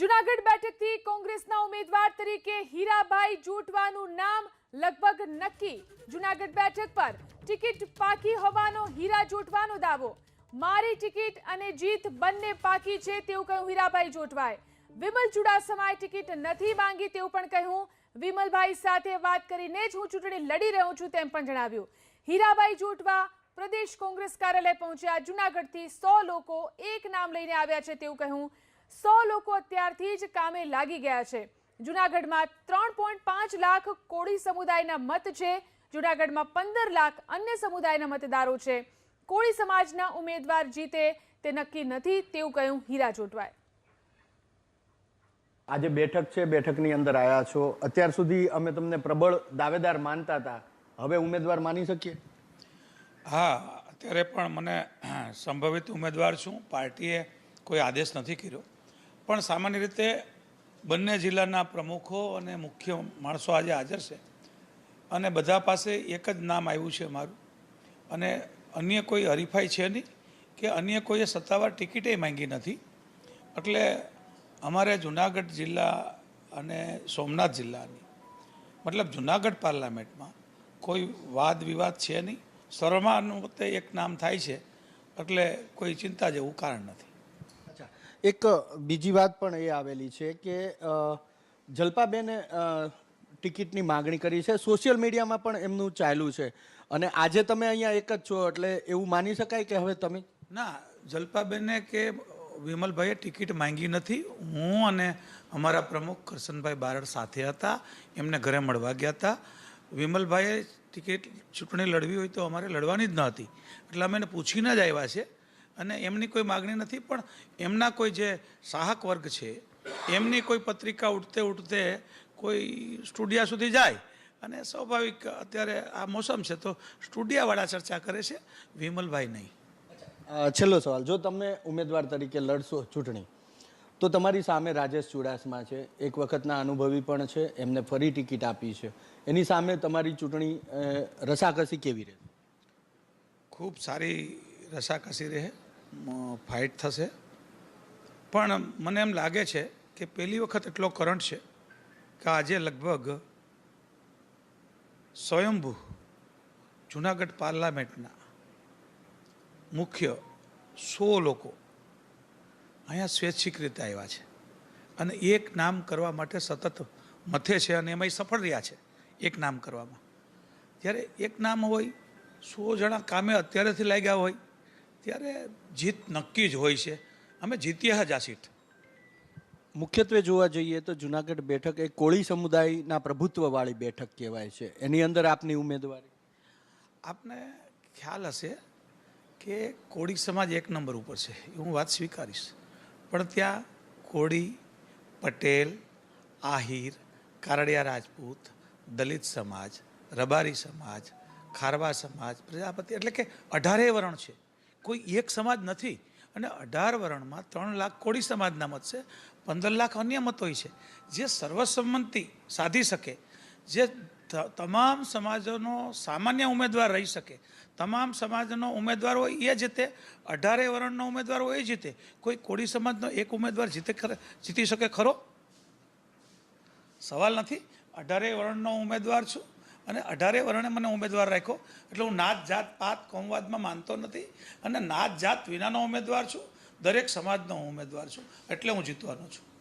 જુનાગઢ બેઠકથી કોંગ્રેસના ઉમેદવાર તરીકે હીરાભાઈ જોટવાનું નામ લગભગ નક્કી. જુનાગઢ બેઠક પર ટિકિટ પાકી હોવાનો હીરા જોટવાનો દાવો. મારી ટિકિટ અને જીત બંને પાકી છે તેવું કહ્યું હીરાભાઈ જોટવાએ. વિમલ ચુડાસમાએ ટિકિટ નથી માંગી તેવું પણ કહ્યું. વિમલભાઈ સાથે વાત કરીને જ હું ચૂંટણી લડી રહ્યો છું તેમ પણ જણાવ્યું. હીરાભાઈ જોટવા પ્રદેશ કોંગ્રેસ કાર્યાલય પહોંચ્યા જુનાગઢથી સો લોકો એક નામ લઈને આવ્યા છે તેવું કહ્યું. સો લોકો અત્યારથી જ કામે લાગી ગયા છે. જુનાગઢમાં ત્રણ પોઈન્ટ પાંચ લાખ કોળી સમુદાયના મત છે. જુનાગઢમાં પંદર લાખ અન્ય સમુદાયના મતદારો છે. કોળી સમાજના ઉમેદવાર જીતે તે નક્કી નથી તેવું કહ્યું હીરા જોટવાએ. આજે બેઠક છે બેઠકની અંદર આવ્યા છો. અત્યાર સુધી અમે તમને પ્રબળ દાવેદાર માનતા હતા. હવે ઉમેદવાર માની શકીએ? હા અત્યારે પણ મને સંભવિત ઉમેદવાર છું. પાર્ટીએ કોઈ આદેશ નથી કર્યો. પણ સામાન્ય રીતે બંને જિલ્લાના પ્રમુખો અને મુખ્ય માણસો આજે હાજર છે. અને બધા પાસે એક જ નામ આવ્યું છે મારું. અને અન્ય કોઈ હરીફાઈ છે નહીં કે અન્ય કોઈએ સત્તાવાર ટિકિટે માંગી નથી. એટલે અમારે જુનાગઢ જિલ્લા અને સોમનાથ જિલ્લાની, મતલબ જુનાગઢ પાર્લામેન્ટમાં કોઈ વાદ વિવાદ છે નહીં. સર્વાનુમતે એક નામ થાય છે. એટલે કોઈ ચિંતા જેવું કારણ નથી. એક બીજી વાત પણ એ આવેલી છે કે જલપાબેને ટિકિટની માગણી કરી છે. સોશિયલ મીડિયામાં પણ એમનું ચાલ્યું છે. અને આજે તમે અહીંયા એક જ છો, એટલે એવું માની શકાય કે હવે તમે? ના, જલપાબેને કે વિમલભાઈએ ટિકિટ માંગી નથી. હું અને અમારા પ્રમુખ કરશનભાઈ બારડ સાથે હતા, એમને ઘરે મળવા ગયા હતા. વિમલભાઈએ ટિકિટ ચૂંટણી લડવી હોય તો અમારે લડવાની જ ન હતી. એટલે અમે એને પૂછીને જ આવ્યા છે અને એમની કોઈ માગણી નથી પણ એમના કોઈ જે સાહક વર્ગ છે એમની કોઈ પત્રિકા ઉઠતે ઉઠતે કોઈ સ્ટુડિયા સુધી જાય અને સ્વાભાવિક અત્યારે આ મોસમ છે તો સ્ટુડિયાવાળા ચર્ચા કરે છે વિમલભાઈ નહીં. છેલ્લો સવાલ. જો તમે ઉમેદવાર તરીકે લડશો ચૂંટણી તો તમારી સામે રાજેશ ચુડાસમા છે એક વખતના અનુભવી પણ છે એમને ફરી ટિકિટ આપી છે. એની સામે તમારી ચૂંટણી રસાકસી કેવી રહે ખૂબ સારી રસાકસી રહે. ફાઇટ થશે. પણ મને એમ લાગે છે કે પહેલી વખત એટલો કરંટ છે કે આજે લગભગ સ્વયંભૂ જુનાગઢ પાર્લામેન્ટના મુખ્ય સો લોકો અહીંયા સ્વૈચ્છિક રીતે આવ્યા છે. અને એક નામ કરવા માટે સતત મથે છે અને એમાં સફળ રહ્યા છે એક નામ કરવામાં. જ્યારે એક નામ હોય, સો જણા કામે અત્યારેથી લાગ્યા હોય ત્યારે જીત નક્કી જ હોય છે. અમે જીત્યા જ આ સીટ. મુખ્યત્વે જોવા જઈએ તો જુનાગઢ બેઠક એ કોળી સમુદાયના પ્રભુત્વવાળી બેઠક કહેવાય છે. એની અંદર આપની ઉમેદવારી? આપને ખ્યાલ હશે કે કોળી સમાજ એક નંબર ઉપર છે. એ હું વાત સ્વીકારીશ. પણ ત્યાં કોળી પટેલ આહિર કારડિયા રાજપૂત દલિત સમાજ રબારી સમાજ ખારવા સમાજ પ્રજાપતિ એટલે કે અઢારે વર્ણ છે. કોઈ એક સમાજ નથી. અને અઢાર વર્ણમાં ત્રણ લાખ કોળી સમાજના મત છે, પંદર લાખ અન્ય મત હોય છે. જે સર્વસંમતિ સાધી શકે, જે તમામ સમાજોનો સામાન્ય ઉમેદવાર રહી શકે, તમામ સમાજનો ઉમેદવાર હોય એ જીતે અઢારે વર્ણનો ઉમેદવાર હોય એ જીતે કોઈ કોળી સમાજનો એક ઉમેદવાર જીતે જીતી શકે ખરો? સવાલ નથી. અઢારે વર્ણનો ઉમેદવાર છું. અને અઢારે વર્ણે મને ઉમેદવાર રાખ્યો. એટલે હું નાત જાત પાત કોમવાદમાં માનતો નથી અને નાત જાત વિનાનો ઉમેદવાર છું. દરેક સમાજનો હું ઉમેદવાર છું. એટલે હું જીતવાનો છું.